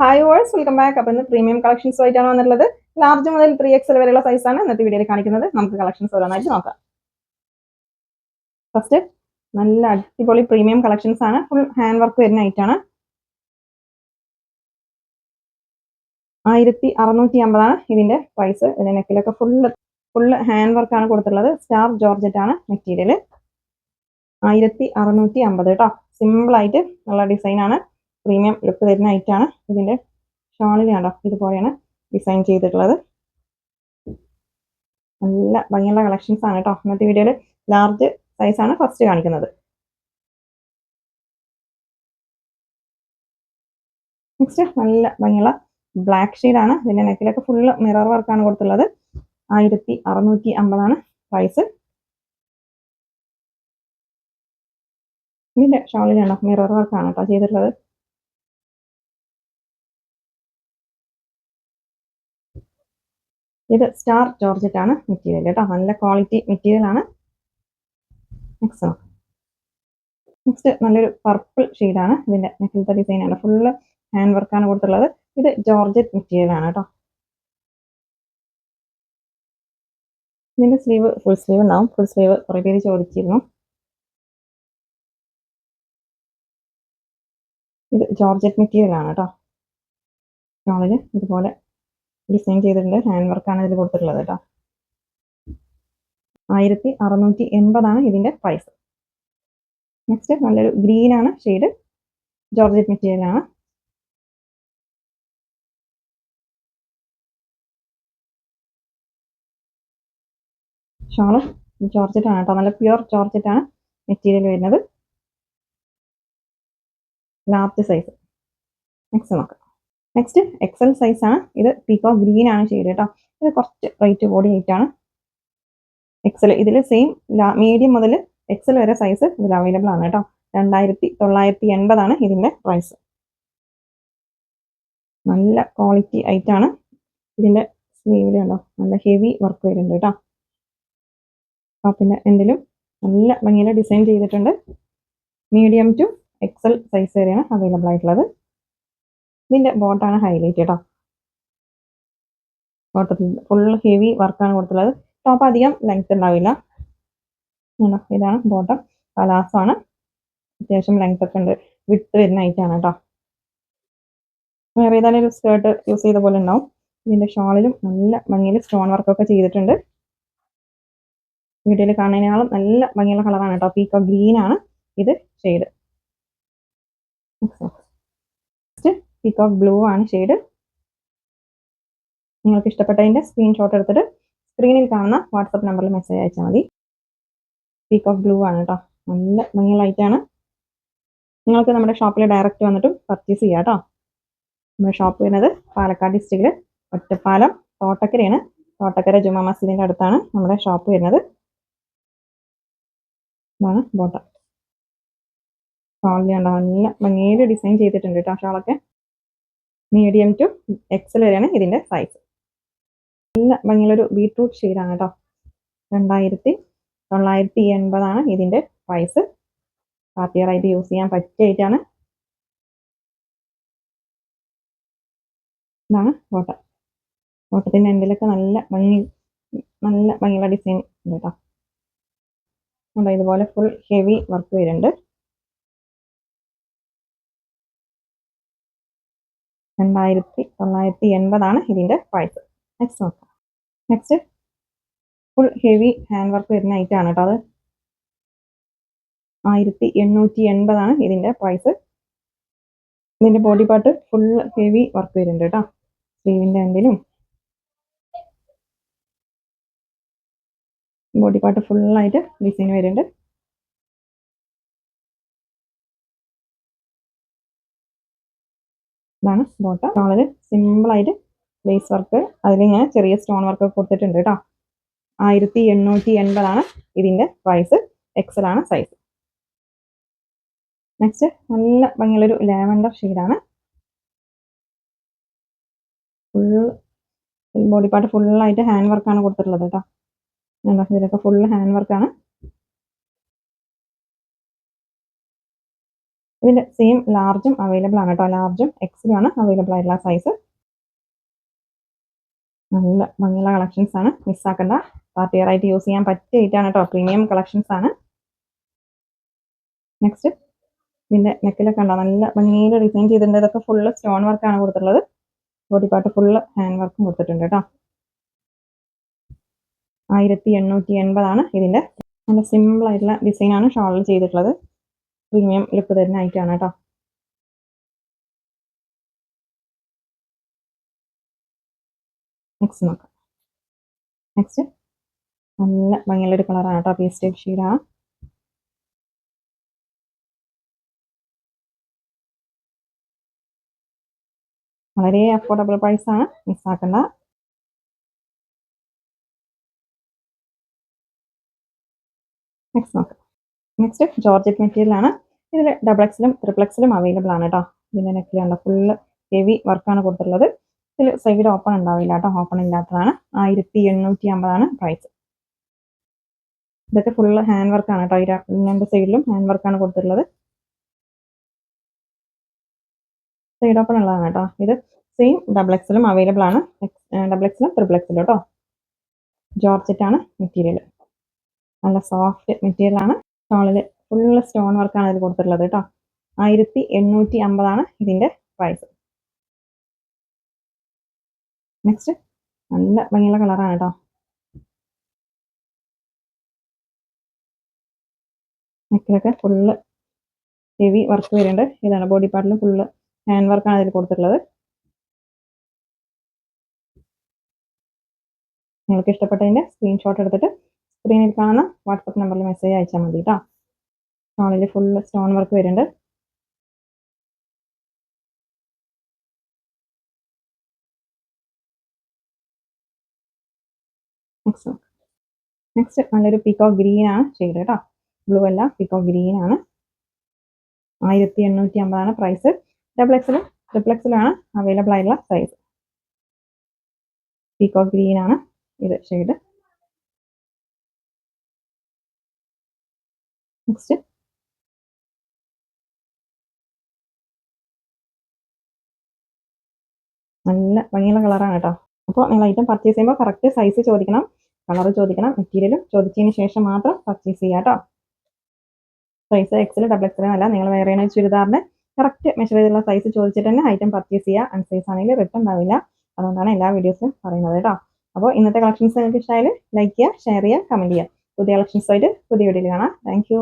Hi verse welcome back അപ്പോൾ ഇന്ന് premium collections ആയിട്ടാണ് വന്നിട്ടുള്ളത്? ലാർജ് മുതൽ ത്രീ എക്സൽ വരെയുള്ള സൈസാണ് ഇന്നത്തെ വീഡിയോയിൽ കാണിക്കുന്നത്. നമുക്ക് കളക്ഷൻസ് ഓരോന്നായിട്ട് നോക്കാം. ഫസ്റ്റ് നല്ല അടിപൊളി പ്രീമിയം കളക്ഷൻസ് ആണ്. ഫുൾ ഹാൻഡ് വർക്ക് വരുന്ന ഐറ്റാണ് ആയിരത്തി അറുന്നൂറ്റി അമ്പതാണ് ഇതിന്റെ പ്രൈസ് ഇതിന്റെ നെക്കിലൊക്കെ ഫുള്ള് ഫുള്ള് ഹാൻഡ് വർക്കാണ് കൊടുത്തിട്ടുള്ളത്. സ്റ്റാർ ജോർജറ്റ് ആണ് മെറ്റീരിയൽ ആയിരത്തി അറുന്നൂറ്റി അമ്പത് കേട്ടോ സിമ്പിൾ ആയിട്ട് നല്ല ഡിസൈൻ ആണ്. പ്രീമിയം ലുക്ക് തരുന്ന ഐറ്റാണ് ഇതിന്റെ ഷാളിൽ കണ്ടോ? ഇതുപോലെയാണ് ഡിസൈൻ ചെയ്തിട്ടുള്ളത്. നല്ല ഭംഗിയുള്ള കളക്ഷൻസ് ആണ് കേട്ടോ ഇന്നത്തെ വീഡിയോയിൽ ലാർജ് സൈസ് ആണ് ഫസ്റ്റ് കാണിക്കുന്നത്. നെക്സ്റ്റ് നല്ല ഭംഗിയുള്ള ബ്ലാക്ക് ആണ്. ഇതിന്റെ നെക്കിലൊക്കെ ഫുള്ള് മിറർ വർക്കാണ് കൊടുത്തുള്ളത് ആയിരത്തി അറുന്നൂറ്റി അമ്പതാണ് പ്രൈസ് ഇതിന്റെ ഷോളിലാണ് മിറർ വർക്കാണ് കേട്ടോ ചെയ്തിട്ടുള്ളത്. ഇത് സ്റ്റാർ ജോർജറ്റ് ആണ് മെറ്റീരിയൽ കേട്ടോ നല്ല ക്വാളിറ്റി മെറ്റീരിയൽ ആണ്. നെക്സ്റ്റ് നെക്സ്റ്റ് നല്ലൊരു പർപ്പിൾ ആണ്. ഇതിന്റെ നെക്കിലത്തെ ഡിസൈൻ ആണ്. ഫുള്ള് ഹാൻഡ് വർക്കാണ് കൊടുത്തുള്ളത് ഇത് ജോർജറ്റ് മെറ്റീരിയൽ ആണ് കേട്ടോ ഇതിന്റെ സ്ലീവ് ഫുൾ സ്ലീവ് ഉണ്ടാവും. ഫുൾ സ്ലീവ് കുറേ പേര് ചോദിച്ചിരുന്നു. ഇത് ജോർജറ്റ് മെറ്റീരിയൽ ആണ് കേട്ടോ ഇതുപോലെ ഡിസൈൻ ചെയ്തിട്ടുണ്ട്. ഹാൻഡ് വർക്കാണ് ഇതിൽ കൊടുത്തിട്ടുള്ളത് കേട്ടോ. ആയിരത്തി അറുന്നൂറ്റി എൺപതാണ് ഇതിന്റെ പ്രൈസ് നെക്സ്റ്റ് നല്ലൊരു ഗ്രീൻ ആണ്. ഷെയ്ഡ് ജോർജറ്റ് മെറ്റീരിയലാണ് ഷോൾ ജോർജറ്റ് ആണ് കേട്ടോ. നല്ല പ്യുർ ജോർജറ്റ് ആണ് മെറ്റീരിയൽ വരുന്നത്. ലാർജ് സൈസ് നെക്സ്റ്റ് നോക്കാം. നെക്സ്റ്റ് എക്സൽ സൈസ് ആണ്. ഇത് പീക്കോ ഗ്രീൻ ആണ് ഷെയ്ഡ് കേട്ടോ ഇത് കുറച്ച് റേറ്റ് ബോഡി ആയിട്ടാണ് ആണ്. എക്സൽ ഇതിൽ സെയിം മീഡിയം മുതൽ എക്സൽ വരെ സൈസ് ഇതിൽ അവൈലബിൾ ആണ് കേട്ടോ രണ്ടായിരത്തി തൊള്ളായിരത്തി എൺപതാണ് ഇതിന്റെ പ്രൈസ് നല്ല ക്വാളിറ്റി ആണ്. ഇതിന്റെ സ്ലീവിൽ നല്ല ഹെവി വർക്ക് വരുന്നുണ്ട് കേട്ടോ അപ്പം പിന്നെ എന്തെങ്കിലും നല്ല ഭംഗിയിൽ ഡിസൈൻ ചെയ്തിട്ടുണ്ട്. മീഡിയം ടു എക്സൽ സൈസ് വരെയാണ് അവൈലബിൾ ആയിട്ടുള്ളത്. ഇതിന്റെ ബോട്ടാണ് ഹൈലൈറ്റ് കേട്ടോ ബോട്ടത്തിൽ ഫുൾ ഹെവി വർക്കാണ് കൊടുത്തിട്ടുള്ളത്. ടോപ്പ് അധികം ലെങ്ത് ഉണ്ടാവില്ല. ഇതാണ് ബോട്ടം കലാസാണ് അത്യാവശ്യം ലെങ്ത് ഒക്കെ ഉണ്ട്. വിട്ട് വരുന്ന ഐറ്റാണ് കേട്ടോ വേറെ ഏതായാലും ഒരു സ്കേർട്ട് യൂസ് ചെയ്ത പോലെ ഉണ്ടാവും. ഇതിന്റെ ഷോളിലും നല്ല ഭംഗിയിൽ സ്റ്റോൺ വർക്കൊക്കെ ചെയ്തിട്ടുണ്ട്. വീഡിയോയിൽ കാണുന്നതിനാളും നല്ല ഭംഗിയുള്ള കളറാണ് കേട്ടോ പീക്കോ ഗ്രീനാണ് ഇത് ഷെയ്ഡ്. പീകോക്ക് ബ്ലൂ ആണ് ഷെയ്ഡ് നിങ്ങൾക്ക് ഇഷ്ടപ്പെട്ടതിന്റെ സ്ക്രീൻഷോട്ട് എടുത്തിട്ട് സ്ക്രീനിൽ കാണുന്ന വാട്സപ്പ് നമ്പറിൽ മെസ്സേജ് അയച്ചാൽ മതി. പീകോക്ക് ബ്ലൂ ആണ് കേട്ടോ നല്ല ഭംഗിയുള്ള ലൈറ്റാണ് നിങ്ങൾക്ക് നമ്മുടെ ഷോപ്പിൽ ഡയറക്റ്റ് വന്നിട്ടും പർച്ചേസ് ചെയ്യാം കേട്ടോ നമ്മുടെ ഷോപ്പ് വരുന്നത് പാലക്കാട് ഡിസ്ട്രിക്റ്റിൽ ഒറ്റപ്പാലം തോട്ടക്കരയാണ്. തോട്ടക്കര ജുമാ മസ്ജിദിന്റെ അടുത്താണ് നമ്മുടെ ഷോപ്പ് വരുന്നത്. ഇതാണ് ബോട്ട ഷാളിൽ നല്ല ഭംഗിയിൽ ഡിസൈൻ ചെയ്തിട്ടുണ്ട് കേട്ടോ ഷാളൊക്കെ മീഡിയം ടു എക്സൽ വരെയാണ് ഇതിന്റെ സൈസ് നല്ല ഭംഗിയുള്ളൊരു ബീട്രൂട്ട് ഷെയ്ഡാണ് കേട്ടോ. രണ്ടായിരത്തി തൊള്ളായിരത്തി എൺപതാണ് ഇതിന്റെ പ്രൈസ് പാർട്ടിയറായിട്ട് യൂസ് ചെയ്യാൻ പറ്റിയായിട്ടാണ്. ഇതാണ് ബോട്ട ഓട്ടത്തിന്റെ എൻഡിലൊക്കെ നല്ല ഭംഗി നല്ല ഭംഗിയുള്ള ഡിസൈൻ ഉണ്ട് കേട്ടോ. ഇതുപോലെ ഫുൾ ഹെവി വർക്ക് വരുന്നുണ്ട്. രണ്ടായിരത്തി തൊള്ളായിരത്തി എൺപതാണ് ഇതിന്റെ പ്രൈസ് നെക്സ്റ്റ് നോക്കാം. Next full heavy hand work വരുന്ന ഐറ്റമാണ് കേട്ടോ അത്. ആയിരത്തി എണ്ണൂറ്റി എൺപതാണ് ഇതിന്റെ പ്രൈസ് ഇതിന്റെ body part full heavy work വരുന്നുണ്ട് കേട്ടോ. സ്ലീവിന്റെ എന്തിലും ബോഡി പാർട്ട് ഫുള്ളായിട്ട് ഡിസൈൻ വരുന്നുണ്ട്. ഇതാണ് ബോട്ട. വളരെ സിമ്പിളായിട്ട് ലേസ് വർക്ക് അതിലിങ്ങനെ ചെറിയ സ്റ്റോൺ വർക്ക് കൊടുത്തിട്ടുണ്ട് കേട്ടോ ആയിരത്തി എണ്ണൂറ്റി എൺപതാണ് ഇതിന്റെ പ്രൈസ് എക്സൽ ആണ് സൈസ് നെക്സ്റ്റ് നല്ല ഭംഗിയുള്ളൊരു ലാവൻഡർ ഷെയ്ഡാണ് ഫുൾ ബോഡി പാർട്ട് ഫുള്ളായിട്ട് ഹാൻഡ് വർക്കാണ് കൊടുത്തിട്ടുള്ളത് കേട്ടോ ഇതിലൊക്കെ ഫുൾ ഹാൻഡ് വർക്കാണ് ഇതിന്റെ സെയിം ലാർജും അവൈലബിൾ ആണ് കേട്ടോ. ലാർജും എക്സിലും ആണ് അവൈലബിൾ ആയിട്ടുള്ള സൈസ് നല്ല ഭംഗിയുള്ള കളക്ഷൻസ് ആണ്. മിസ്സാക്കണ്ട പാർട്ടി ആയിട്ട് യൂസ് ചെയ്യാൻ പറ്റിയ ഐറ്റാണ് കേട്ടോ. പ്രീമിയം കളക്ഷൻസ് ആണ്. നെക്സ്റ്റ് ഇതിന്റെ നെക്കിലൊക്കെ ഉണ്ടോ നല്ല ഭംഗിയിൽ ഡിസൈൻ ചെയ്തിട്ടുണ്ട്. ഇതൊക്കെ ഫുള്ള് സ്റ്റോൺ വർക്കാണ് കൊടുത്തിട്ടുള്ളത്. ബോഡി പാർട്ട് ഫുള്ള് ഹാൻഡ് വർക്കും കൊടുത്തിട്ടുണ്ട് കേട്ടോ. ആയിരത്തി എണ്ണൂറ്റി എൺപതാണ് ഇതിന്റെ നല്ല സിമ്പിൾ ആയിട്ടുള്ള ഡിസൈനാണ് ഷോളിൽ ചെയ്തിട്ടുള്ളത്. പ്രീമിയം ലുക്ക് തരുന്ന ഐറ്റാണ് കേട്ടോ. നെക്സ്റ്റ് നോക്കാം. നെക്സ്റ്റ് നല്ല ഭംഗിയുള്ളൊരു കളറാണ് കേട്ടോ പേസ്റ്റ് ഷീഡാണ് വളരെ അഫോർഡബിൾ പ്രൈസ് ആണ്. മിസ്സാക്കണ്ട നെക്സ്റ്റ് നോക്കാം. നെക്സ്റ്റ് ജോർജറ്റ് മെറ്റീരിയൽ ആണ്. ഇതിൽ ഡബിൾ എക്സിലും ട്രിപ്പിൾ എക്സിലും അവൈലബിൾ ആണ് കേട്ടോ ഇതിന്റെ നെക്കിലുണ്ട് ഫുള്ള് ഹെവി വർക്കാണ് കൊടുത്തിട്ടുള്ളത്. ഇതിൽ സൈഡ് ഓപ്പൺ ഉണ്ടാവില്ല കേട്ടോ ഓപ്പൺ ഇല്ലാത്തതാണ്. ആയിരത്തി എണ്ണൂറ്റി അമ്പതാണ് പ്രൈസ് ഇതൊക്കെ ഫുള്ള് ഹാൻഡ് വർക്കാണ് കേട്ടോ രണ്ട് സൈഡിലും ഹാൻഡ് വർക്കാണ് കൊടുത്തിട്ടുള്ളത്. സൈഡ് ഓപ്പൺ ഉള്ളതാണ് കേട്ടോ ഇത് സെയിം ഡബിൾ എക്സിലും അവൈലബിൾ ആണ്. ഡബിൾ എക്സിലും ട്രിപ്പിൾ എക്സിലും കേട്ടോ ജോർജറ്റ് ആണ് മെറ്റീരിയൽ നല്ല സോഫ്റ്റ് മെറ്റീരിയൽ ആണ്. സ്റ്റോണിൽ ഫുള്ള് സ്റ്റോൺ വർക്കാണ് അതിൽ കൊടുത്തിട്ടുള്ളത് കേട്ടോ. ആയിരത്തി എണ്ണൂറ്റി അമ്പതാണ് ഇതിന്റെ പ്രൈസ് നെക്സ്റ്റ് നല്ല ഭംഗിയുള്ള കളറാണ് കേട്ടോ. നെക്കിലൊക്കെ ഫുള്ള് ഹെവി വർക്ക് വരുന്നുണ്ട്. ഇതാണ് ബോഡി പാർട്ടിൽ ഫുള്ള് ഹാൻഡ് വർക്കാണ് അതിൽ കൊടുത്തിട്ടുള്ളത്. നിങ്ങൾക്ക് ഇഷ്ടപ്പെട്ടതിന്റെ സ്ക്രീൻഷോട്ട് എടുത്തിട്ട് സ്ക്രീനിൽ കാണുന്ന വാട്സപ്പ് നമ്പറിൽ മെസ്സേജ് അയച്ചാൽ മതി കേട്ടോ സ്റ്റോണിൽ ഫുൾ സ്റ്റോൺ വർക്ക് വരുന്നുണ്ട്. നെക്സ്റ്റ് നെക്സ്റ്റ് നല്ലൊരു പിക്കോ ഗ്രീൻ ആണ് ഷെയ്ഡ് കേട്ടോ ബ്ലൂ അല്ല പിക്കോ ഗ്രീൻ ആണ്. ആയിരത്തി എണ്ണൂറ്റി അമ്പതാണ് പ്രൈസ് ഡബിൾ എക്സിലും ട്രിപ്പിൾ എക്സിലാണ് അവൈലബിൾ ആയിട്ടുള്ള സൈസ് പിക്കോ ഗ്രീൻ ആണ് ഇത് ഷെയ്ഡ് നെക്സ്റ്റ് നല്ല ഭംഗിയുള്ള കളറാണ് കേട്ടോ. അപ്പോൾ നിങ്ങൾ ഐറ്റം പർച്ചേസ് ചെയ്യുമ്പോൾ കറക്റ്റ് സൈസ് ചോദിക്കണം കളർ ചോദിക്കണം മെറ്റീരിയലും ചോദിച്ചതിന് ശേഷം മാത്രം പർച്ചേസ് ചെയ്യുക കേട്ടോ. സൈസ് എക്സൽ ഡബിൾ എക്സൽ അല്ല നിങ്ങൾ വേറെ ചുരിദാറിന് കറക്റ്റ് മെഷർ ചെയ്തുള്ള സൈസ് ചോദിച്ചിട്ട് തന്നെ ഐറ്റം പർച്ചേസ് ചെയ്യുക. അൺസൈസ് ആണെങ്കിൽ റിട്ടേൺ ഉണ്ടാവില്ല. അതുകൊണ്ടാണ് എല്ലാ വീഡിയോസും പറയുന്നത് കേട്ടോ. അപ്പോൾ ഇന്നത്തെ കളക്ഷൻസ് നിങ്ങൾക്ക് ഇഷ്ടമായാലും ലൈക്ക് ചെയ്യുക ഷെയർ ചെയ്യുക കമന്റ് ചെയ്യുക. പുതിയ കളക്ഷൻസ് ആയിട്ട് പുതിയ വീഡിയോയിൽ കാണാം. താങ്ക്